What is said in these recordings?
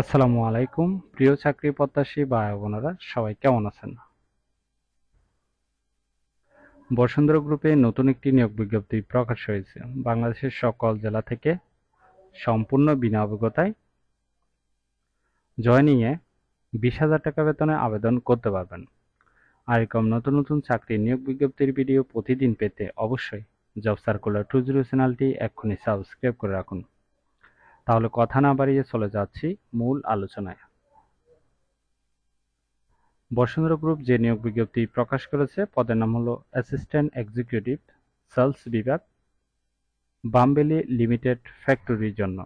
আসসালামু আলাইকুম, প্রিয় চাকরি প্রত্যাশী ভাই বোনেরা, সবাই কেমন আছেন? বসুন্ধরা গ্রুপে নতুন একটি নিয়োগ বিজ্ঞপ্তি প্রকাশ হয়েছে। বাংলাদেশের সকল জেলা থেকে সম্পূর্ণ বিনা অভিজ্ঞতায় জয়নিংয়ে বিশ হাজার টাকা বেতনে আবেদন করতে পারবেন। আর এরকম নতুন নতুন চাকরি নিয়োগ বিজ্ঞপ্তির ভিডিও প্রতিদিন পেতে অবশ্যই জব সার্কুলার টু জিরো চ্যানেলটি এক্ষুনি সাবস্ক্রাইব করে রাখুন। তাহলে কথা না বাড়িয়ে চলে যাচ্ছি মূল আলোচনায়। বসুন্ধরা গ্রুপ যে নিয়োগ বিজ্ঞপ্তি প্রকাশ করেছে, পদের নাম হলো অ্যাসিস্ট্যান্ট এক্সিকিউটিভ সেলস বিভাগ, বামবেলি লিমিটেড ফ্যাক্টরির জন্য।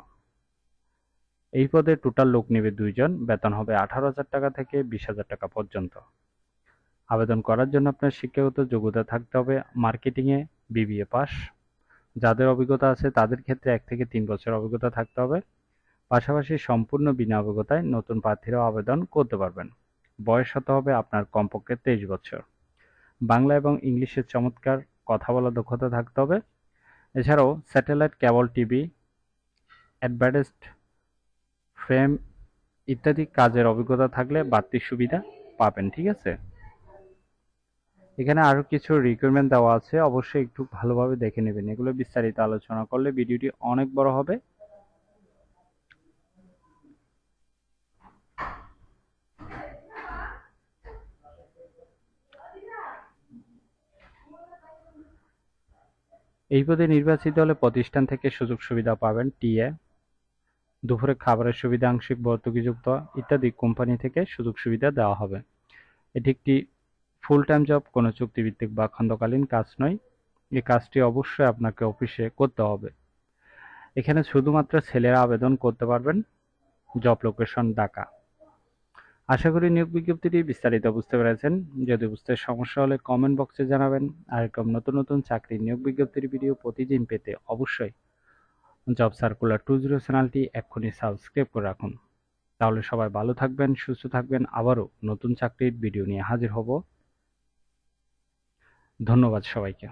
এই পদে টোটাল লোক নেবে দুইজন, বেতন হবে আঠারো হাজার টাকা থেকে বিশ হাজার টাকা পর্যন্ত। আবেদন করার জন্য আপনার শিক্ষাগত যোগ্যতা থাকতে হবে, মার্কেটিংয়ে বিবিএ পাস। যাদের অভিজ্ঞতা আছে তাদের ক্ষেত্রে এক থেকে তিন বছর অভিজ্ঞতা থাকতে হবে। পাশাপাশি সম্পূর্ণ বিনা অভিজ্ঞতায় নতুন প্রার্থীরাও আবেদন করতে পারবেন। বয়স হতে হবে আপনার কমপক্ষে তেইশ বছর। বাংলা এবং ইংলিশের চমৎকার কথা বলা দক্ষতা থাকতে হবে। এছাড়াও satellite cable TV, advertised frame ইত্যাদি কাজের অভিজ্ঞতা থাকলে বাড়তি সুবিধা পাবেন, ঠিক আছে? এখানে আরও কিছু রিকোয়ারমেন্ট দেওয়া আছে, অবশ্যই একটু ভালোভাবে দেখে নেবেন। এগুলো বিস্তারিত আলোচনা করলে ভিডিওটি অনেক বড় হবে। এই পদে নির্বাচিত হলে প্রতিষ্ঠান থেকে সুযোগ সুবিধা পাবেন টিএ, দুপুরে খাবারের সুবিধা আংশিক ভর্তুকিযুক্ত ইত্যাদি কোম্পানি থেকে সুযোগ সুবিধা দেওয়া হবে। এটি একটি ফুল টাইম জব কোনো চুক্তিভিত্তিক বা খণ্ডকালীন কাজ নয়। এই কাজটি অবশ্যই আপনাকে অফিসে করতে হবে। এখানে শুধুমাত্র ছেলেরা আবেদন করতে পারবেন। Job location Dhaka. আশা করি নিয়োগ বিজ্ঞপ্তিটি বিস্তারিত বুঝতে পেরেছেন। যদি বুঝতে সমস্যা হলে কমেন্ট বক্সে জানাবেন। আর এরকম নতুন নতুন চাকরি নিয়োগ বিজ্ঞপ্তির ভিডিও প্রতিদিন পেতে অবশ্যই জব সার্কুলার টু জিরো চ্যানেলটি এক্ষুনি সাবস্ক্রাইব করে রাখুন। তাহলে সবাই ভালো থাকবেন, সুস্থ থাকবেন। আবারও নতুন চাকরির ভিডিও নিয়ে হাজির হব। ধন্যবাদ সবাইকে।